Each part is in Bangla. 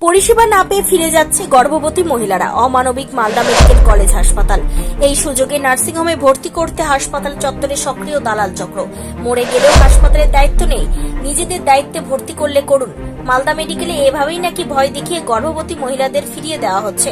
পরিষেবা না পেয়ে ফিরে যাচ্ছে গর্ভবতী মহিলারা। অমানবিক মালদা মেডিকেল কলেজ হাসপাতাল। এই সুযোগে নার্সিংহোমে ভর্তি করতে হাসপাতাল চত্বরে সক্রিয় দালাল চক্র। মরে গেলেও হাসপাতালের দায়িত্ব নেই। নিজেদের দায়িত্বে ভর্তি করলে করুন। মালদা মেডিকেলে এভাবেই নাকি ভয় দেখিয়ে গর্ভবতী মহিলাদের ফিরিয়ে দেওয়া হচ্ছে।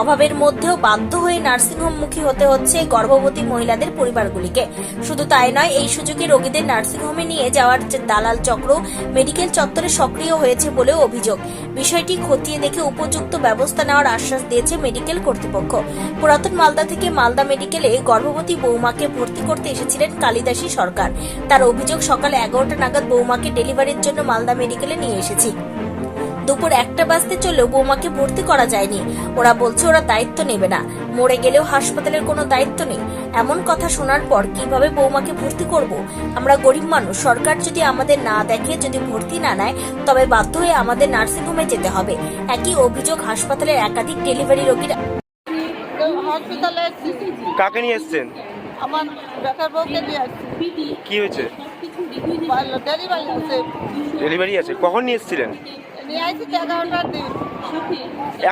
অভাবের মধ্যেও বাধ্য হয়ে নার্সিংহোম মুখী হতে হচ্ছে গর্ভবতী মহিলাদের পরিবারগুলিকে। শুধু তাই নয়, এই সুযোগে রোগীদের নার্সিংহোমে নিয়ে যাওয়ার দালাল চক্র, মেডিকেল চত্বরে সক্রিয় হয়েছে বলেও অভিযোগ। বিষয়টি খতিয়ে দেখে উপযুক্ত ব্যবস্থা নেওয়ার আশ্বাস দিয়েছে মেডিকেল কর্তৃপক্ষ। পুরাতন মালদা থেকে মালদা মেডিকেলে গর্ভবতী বৌমাকে ভর্তি করতে এসেছিলেন কালিদাসী সরকার। তার অভিযোগ সকাল এগারোটা নাগাদ বৌমাকে ডেলিভারির জন্য মালদা মেডিকেলে নিয়ে এসেছি। দুপুর একটা বাজতে চললেও বৌমাকে ভর্তি করা যায়নি। ওরা বলছে ওরা দায়িত্ব নেবে না। মরে গেলেও হাসপাতালের কোনো দায়িত্ব নেই। এমন কথা শোনার পর কীভাবে বৌমাকে ভর্তি করব? আমরা গরিব মানুষ সরকার যদি আমাদের না দেখে যদি ভর্তি না নেয় তবে বাধ্য হয়ে আমাদের নার্সিংহোমে যেতে হবে। একই অভিযোগ হাসপাতালের একাধিক ডেলিভারি রোগীর হসপিটালে কাকে নিয়ে এসছেন? আমার বেকার বউকে নিয়ে আসছি। কি হয়েছে? ডেলিভারি আছে। ডেলিভারি আছে। কখন নিয়ে এসেছিলেন? নিয়ে আসছি এগারোটার দিন।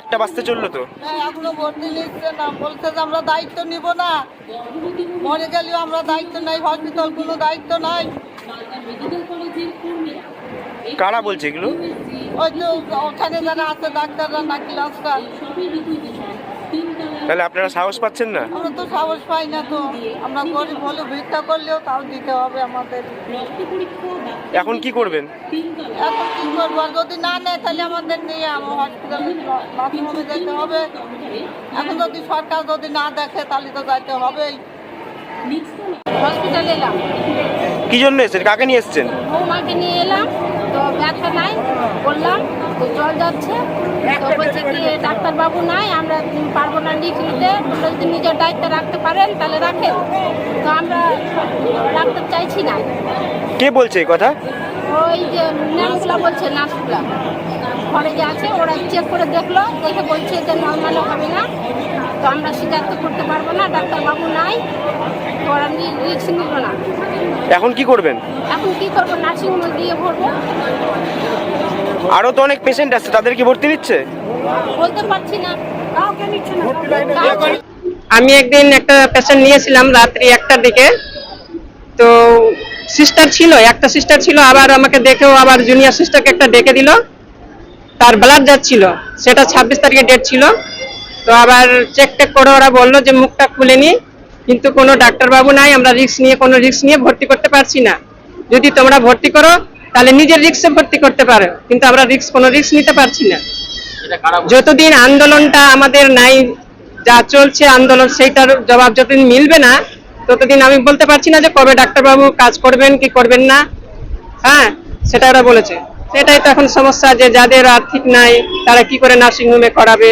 একটা বাসতে চলল তো? হ্যাঁ, এখনও ভর্তি নিচ্ছে না। বলছে যে আমরা দায়িত্ব নিব না। মরে গেলেও আমরা দায়িত্ব নাই হসপিটাল কোনো দায়িত্ব নাই। কারা বলছে এগুলো? ওই তো ওখানে যারা আছে ডাক্তাররা নাকি লাস্টার তাহলে আপনারা সাহস পাচ্ছেন না? আমরা তো সাহস পাই না তো। আমরা গরিব হলে ভিক্ষা করলেও তাও দিতে হবে আমাদের। এখন কি করবেন? এখন কি করব? আর যদি না নেয় তাহলে আমাদের নিয়ে আমার হসপিটালে যেতে হবে। এখন যদি সরকার যদি না দেখে তাহলে তো যাইতে হবেই। হসপিটালে এলাম। কি জন্য এসেছেন? কাকে নিয়ে এসছেন? বৌমাকে নিয়ে এলাম। তো ব্যথা নাই বললাম। তো জল যাচ্ছে। তো বলছে কি ডাক্তারবাবু নাই আমরা পারব না লিখ নিতে যদি নিজের দায়িত্ব রাখতে পারেন তাহলে রাখেন। তো আমরা ডাক্তার চাইছি না। কে বলছে এই কথা? ওই যে ম্যামগুলো বলছে নার্সগুলা। ঘরে যে আছে ওরা চেক করে দেখল দেখে বলছে যে নর্মাল হবে না। তো আমরা স্বীকার তো করতে পারব না ডাক্তারবাবু নাই। তো ওরা রিক্স নিল না। এখন কি করবেন? এখন কি করব? নার্সিংহোমে দিয়ে ভরবো। আরও তো অনেক পেশেন্ট আছে তাদের কি ভর্তি নিচ্ছে? বলতে পারছি না। কাউকে নিচ্ছে না আমি একদিন একটা পেশেন্ট নিয়েছিলাম রাত্রি একটার দিকে। তো সিস্টার ছিল একটা সিস্টার ছিল আবার আমাকে দেখেও আবার জুনিয়র সিস্টারকে একটা ডেকে দিল। তার ব্লাড যাচ্ছিল সেটা ছাব্বিশ তারিখে ডেট ছিল। তো আবার চেক টেক করে ওরা বলল যে মুখটা খুলেনি কিন্তু কোনো ডাক্তারবাবু নাই আমরা রিস্ক নিয়ে কোনো রিস্ক নিয়ে ভর্তি করতে পারছি না। যদি তোমরা ভর্তি করো তাহলে নিজের রিক্সে ভর্তি করতে পারো। কিন্তু আমরা রিস্ক কোনো রিক্স নিতে পারছি না। যতদিন আন্দোলনটা আমাদের নাই যা চলছে আন্দোলন সেইটার জবাব যতদিন মিলবে না ততদিন আমি বলতে পারছি না যে কবে ডাক্তারবাবু কাজ করবেন কি করবেন না। হ্যাঁ সেটা ওরা বলেছে। সেটাই তো এখন সমস্যা যে যাদের আর্থিক নাই তারা কি করে নার্সিং হোমে করাবে?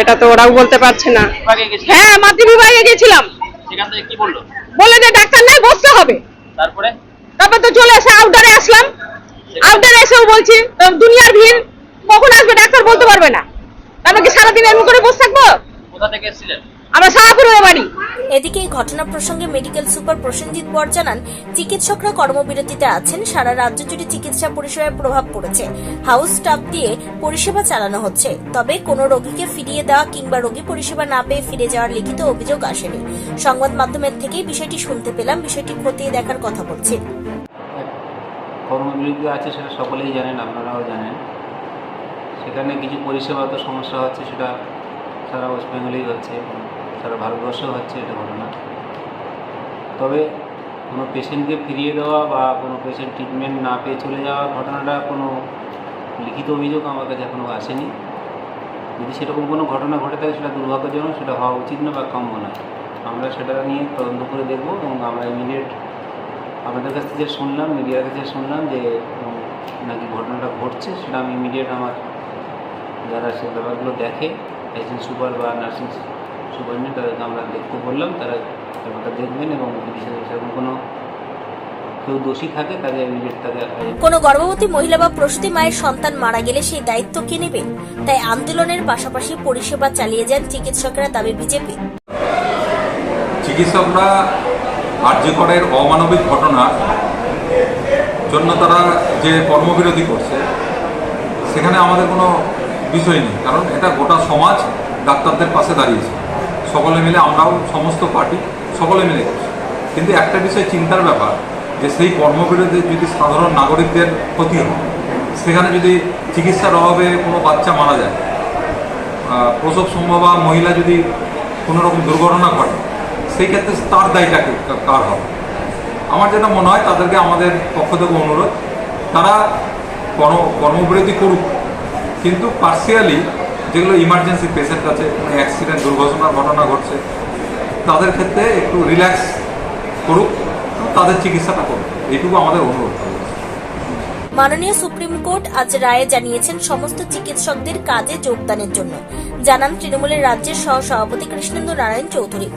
এটা তো ওরাও বলতে পারছে না। বিভাগে হ্যাঁ মাতৃবিভাগে গেছিলাম। সেখান থেকে কি বলল? বলে যে ডাক্তার নাই বসতে হবে। তারপরে? তারপর তো চলে এসে আউটারে আসলাম। আউটারে এসেও বলছি দুনিয়ার ভিড় কখন আসবে? ডাক্তার বলতে পারবে না। আমি কি সারাদিন এমন করে বসে থাকব? কোথা থেকে এসেছিলেন? আমরা সারাপুরের বাড়ি। এদিকে এই ঘটনা প্রসঙ্গে মেডিকেল সুপার প্রসেনজিৎ বর জানান চিকিৎসকরা কর্মবিরতিতে আছেন সারা রাজ্য জুড়ে চিকিৎসা পরিষেবায় প্রভাব পড়েছে। হাউস স্টাফ দিয়ে পরিষেবা চালানো হচ্ছে তবে কোনো রোগীকে ফিরিয়ে দেওয়া কিংবা রোগী পরিষেবা না পেয়ে ফিরে যাওয়ার লিখিত অভিযোগ আসেনি। সংবাদ মাধ্যমের থেকেই বিষয়টি শুনতে পেলাম বিষয়টি খতিয়ে দেখার কথা বলছি। কর্মবিরতি আছে সেটা সকলেই জানেন, আপনারাও জানেন। সেখানে কিছু পরিষেবা তো সমস্যা হচ্ছে, সেটা সারা ওয়েস্ট বেঙ্গলেই হচ্ছে, সারা ভারতবর্ষেও হচ্ছে, এটা ঘটনা তবে কোনো পেশেন্টকে ফিরিয়ে দেওয়া বা কোনো পেশেন্ট ট্রিটমেন্ট না পেয়ে চলে যাওয়া ঘটনাটা কোনো লিখিত অভিযোগ আমার কাছে এখনও আসেনি। যদি সেরকম কোনো ঘটনা ঘটে থাকে, সেটা দুর্ভাগ্যজনক, সেটা হওয়া উচিত না বা কাম্য নয়। আমরা সেটা নিয়ে তদন্ত করে দেখব এবং আমরা ইমিডিয়েট আপনাদের কাছ থেকে শুনলাম মিডিয়ার কাছে শুনলাম যে নাকি ঘটনাটা ঘটছে সেটা আমি ইমিডিয়েট আমার যারা সে ব্যাপারগুলো দেখে একজন সুপার বা নার্সিং সুপারিনটেন্ডেন্ট তাদেরকে আমরা দেখতে বললাম তারা ব্যাপারটা দেখবেন এবং সেরকম কোনো কেউ দোষী থাকে তাদের ইমিডিয়েট তাদের কোনো গর্ভবতী মহিলা বা প্রসূতি মায়ের সন্তান মারা গেলে সেই দায়িত্ব কে নেবে? তাই আন্দোলনের পাশাপাশি পরিষেবা চালিয়ে যান চিকিৎসকেরা দাবি বিজেপি। চিকিৎসকরা আর্যকরের অমানবিক ঘটনা জন্য তারা যে কর্মবিরতি করছে, সেখানে আমাদের কোনো বিষয় নেই কারণ এটা গোটা সমাজ ডাক্তারদের পাশে দাঁড়িয়েছে সকলে মিলে আমরাও সমস্ত পার্টি সকলে মিলে করছি। কিন্তু একটা বিষয় চিন্তার ব্যাপার, যে সেই কর্মবিরতি যদি সাধারণ নাগরিকদের ক্ষতি হয়, সেখানে যদি চিকিৎসার অভাবে কোনো বাচ্চা মারা যায় প্রসব সম্ভবা মহিলা যদি কোনো রকম দুর্ঘটনা ঘটে সেই ক্ষেত্রে তার দায়টা কার হবে? আমার যেটা মনে হয়, তাদেরকে আমাদের পক্ষ থেকে অনুরোধ, তারা কর্ম কর্মবিরতি করুক। কিন্তু পার্সিয়ালি যেগুলো ইমার্জেন্সি পেশেন্ট আছে, কোনো অ্যাক্সিডেন্ট দুর্ঘটনার ঘটনা ঘটছে, তাদের ক্ষেত্রে একটু রিল্যাক্স করুক তাদের চিকিৎসাটা করুক। এইটুকু আমাদের অনুরোধ। মাননীয় সুপ্রিম কোর্ট আজ রায়ে জানিয়েছেন সমস্ত চিকিৎসকদের কাজে যোগদানের জন্য। জানান তৃণমূলের রাজ্যের সহ সভাপতি কৃষ্ণেন্দু নারায়ণ চৌধুরী।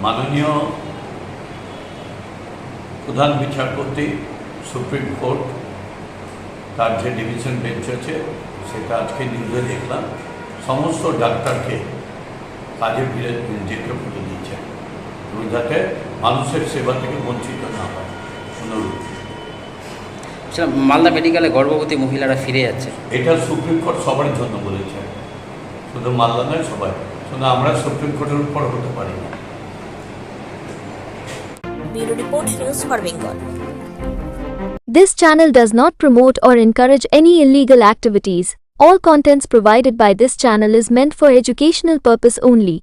মাননীয় প্রধান বিচারপতি সুপ্রিম কোর্ট তার যে ডিভিশন বেঞ্চ আছে সেটা আজকে নিউজে দেখলাম। সমস্ত ডাক্তারকে কাজে ফিরে যেতে বলে দিয়েছে। এবং যাতে মানুষের সেবা থেকে বঞ্চিত না হয়। অনুরোধ। আচ্ছা, মালদা মেডিকেলে গর্ভবতী মহিলারা ফিরে যাচ্ছে। এটা সুপ্রিম কোর্ট সবার জন্য বলেছে। শুধু মালদা নয় সবাই। শুধু আমরা সুপ্রিম কোর্টের উপর হতে পারি না bureau report news for Bengal This channel does not promote or encourage any illegal activities. All contents provided by this channel is meant for educational purpose only.